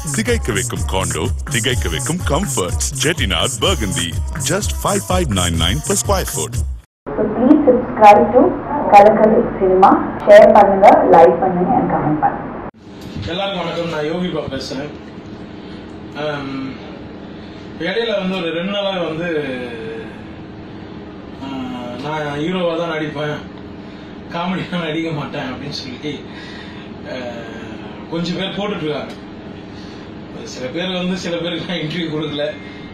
திகைக்க வைக்கும் காண்டோ திகைக்க வைக்கும் கம்ஃபர்ட் ஜெட்டினார் பர்கந்தி just five five nine nine per square foot please subscribe to Kalakkal cinema share பண்ணுங்க like பண்ணுங்க அண்ட் கமெண்ட் பண்ணுங்க எல்லாருக்கும் வணக்கம். நான் யோகி பா பேசுறேன். இடையில வந்து ஒரு ரெண்டு நாளாக வந்து நான் ஹீரோவாக தான் நடிப்பேன். காமெடியாக நடிக்க மாட்டேன் அப்படின்னு சொல்லிட்டு கொஞ்சம் பேர் போட்டுட்டு இருக்காங்க. சில பேர் வந்து சில பேருக்கு நான் இன்டர்வியூ கொடுக்கல.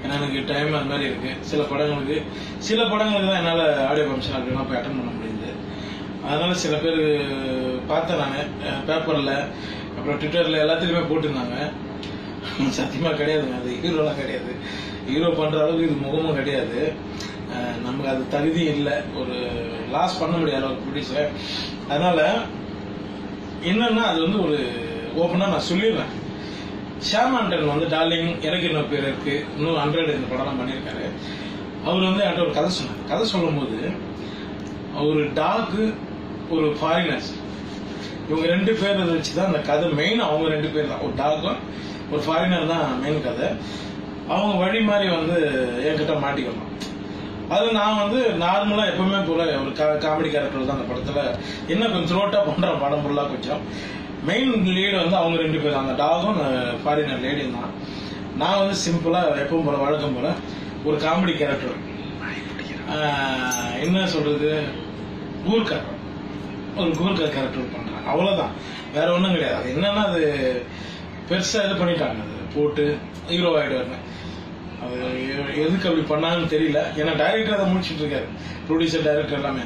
ஏன்னா எனக்கு டைம் அது மாதிரி இருக்கு. சில படங்களுக்கு சில படங்களுக்கு தான் என்னால் ஆடியோ ஃபங்க்ஷன் அப்படிலாம் போய் அட்டன் பண்ண முடியுது. அதனால சில பேர் பார்த்தேன் நான். பேப்பரில் அப்புறம் ட்விட்டரில் எல்லாத்துலேயுமே போட்டிருந்தாங்க. சத்தியமாக கிடையாதுங்க. அது ஹீரோலாம் கிடையாது. ஹீரோ பண்ணுற அளவுக்கு இது முகமும் கிடையாது. நமக்கு அது தகுதி இல்லை. ஒரு லாஸ் பண்ண முடியாத ஒரு ப்ரொடியூசர் அதனால என்னன்னா அது வந்து ஒரு ஓப்பனாக நான் சொல்லிடுறேன். ஷாம் வந்து டார்லிங் எனக்கு இன்னொரு பேர் இருக்கு. இன்னும் ஹண்ட்ரட் இந்த படம்லாம் பண்ணியிருக்காரு. அவர் வந்து என்கிட்ட ஒரு கதை சொன்னார். கதை சொல்லும்போது ஒரு டாக்கு ஒரு ஃபாரினர்ஸ் இவங்க ரெண்டு பேர் வச்சு தான் அந்த கதை மெயின் அவங்க ரெண்டு பேர் தான். ஒரு டாக்கும் ஒரு ஃபாரினர் தான் மெயின் கதை. அவங்க வழி மாதிரி வந்து என்கிட்ட மாட்டிக்கணும். அது நான் வந்து நார்மலாக எப்பவுமே போல ஒரு காமெடி கேரக்டர் தான் அந்த படத்தில். என்ன கொஞ்சம் த்ரோட்டாக பண்ணுற படம் ஃபுல்லாக கொஞ்சம். மெயின் லீடு வந்து அவங்க ரெண்டு பேர் அந்த டாகும் ஃபாரினர் லேடியும் தான். நான் வந்து சிம்பிளா எப்பவும் போல வழக்கம் போல ஒரு காமெடி கேரக்டர் என்ன சொல்றது? கூர்க்கா ஒரு கூர்க்கா கேரக்டர் பண்றாங்க அவ்வளவுதான். வேற ஒன்றும் கிடையாது. அது என்னன்னா அது பெருசா இது பண்ணிட்டாங்க. அது போட்டு ஹீரோ ஆயிடுவாங்க. அது எதுக்கு அப்படி பண்ணாங்கன்னு தெரியல. ஏன்னா டைரக்டர் அதை முடிச்சுட்டு இருக்காரு. ப்ரொடியூசர் டைரக்டர் எல்லாமே.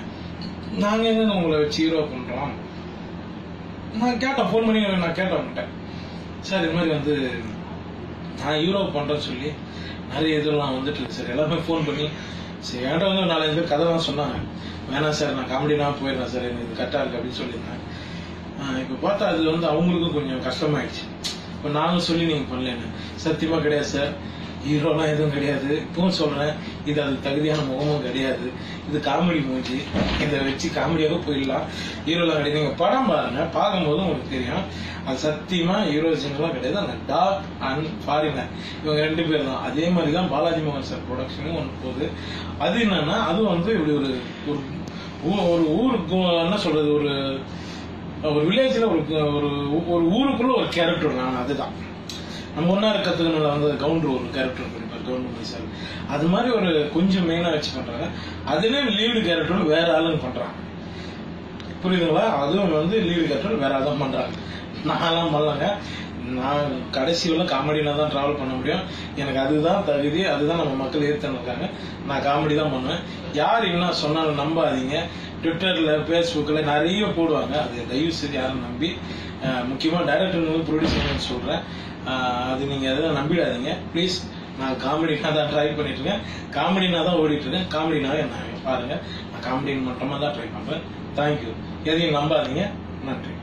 நாங்க எங்க உங்களை வச்சு ஹீரோ பண்றோம்? நான் கேட்டேன் ஃபோன் பண்ணி நான் கேட்டேன் சார் இது மாதிரி வந்து நான் யூரோப் பண்ணுறேன்னு சொல்லி நிறைய இதெல்லாம் வந்துட்டு இருக்கு சார். எல்லாமே ஃபோன் பண்ணி சரி என்கிட்ட வந்து நாலஞ்சு பேர் கதைலாம் சொன்னாங்க. வேணாம் சார் நான் காமெடினா போயிடுறேன் சார் எனக்கு இது கரெக்டாக இருக்கு அப்படின்னு சொல்லியிருந்தேன் இப்போ பார்த்தா அது வந்து அவங்களுக்கும் கொஞ்சம் கஷ்டமாயிடுச்சு. இப்போ நாங்களும் சொல்லி நீங்கள் பண்ணலன்னு. சத்தியமாக கிடையாது சார். ஹீரோலாம் எதுவும் கிடையாது. இப்பவும் சொல்றேன் இது அதுக்கு தகுதியான முகமும் கிடையாது. இது காமெடி மூஞ்சி இதை வச்சு காமெடியாக போயிடலாம். ஹீரோலாம் கிடையாது. நீங்க படம் பாருங்க பார்க்கும்போது உங்களுக்கு தெரியும். அது சத்தியமா ஹீரோசின்லாம் கிடையாது. அந்த டாக் அண்ட் ஃபாரினர். இவங்க ரெண்டு பேர் தான். அதே மாதிரி தான் பாலாஜி மோகன் சார் ப்ரொடக்ஷனும் ஒன்று போகுது. அது என்னன்னா அது வந்து இப்படி ஒரு ஒரு ஊ- ஒரு ஊருக்கு என்ன சொல்றது ஒரு ஒரு வில்லேஜ்ல ஒரு ஒரு ஒரு ஊருக்குள்ள ஒரு கேரக்டர் நான் அதுதான். நம்ம ஒன்னா இருக்கிறதுக்கு வந்து கவுண்டர் ஒரு கேரக்டர் பண்ணிப்பார் கவுண்டர் சார் அது மாதிரி ஒரு கொஞ்சம் மெயினா வச்சு பண்றாங்க. அதுலேயும் லீடு கேரக்டர் வேற ஆளுங்க பண்றாங்க. புரியுதுங்களா? அதுவும் வந்து லீடு கேரக்டர் வேற ஆளும் பண்றாங்க. நான்லாம் பண்ணலங்க. நான் கடைசி உள்ள காமெடியில தான் டிராவல் பண்ண முடியும். எனக்கு அதுதான் தகுதி அதுதான் நம்ம மக்கள் ஏற்றுருக்காங்க நான் காமெடி தான் பண்ணுவேன். யார் என்ன சொன்னாலும் நம்பாதீங்க. ட்விட்டர்ல ஃபேஸ்புக்கில் நிறைய போடுவாங்க. அது தயவு செய்து யாரும் நம்பி முக்கியமாக முக்கியமா டைரக்டர் வந்து ப்ரொடியூசர் சொல்றேன். அது நீங்க அதெல்லாம் நம்பிடாதீங்க. ப்ளீஸ் நான் காமெடினா தான் ட்ரை பண்ணிட்டு இருக்கேன் காமெடினா தான் ஓடிட்டு இருக்கேன் காமெடினாவே நான் பாருங்க. நான் காமெடின்னு மட்டுமா தான் ட்ரை பண்றேன். தேங்க்யூ எதையும் நம்பாதீங்க. நன்றி.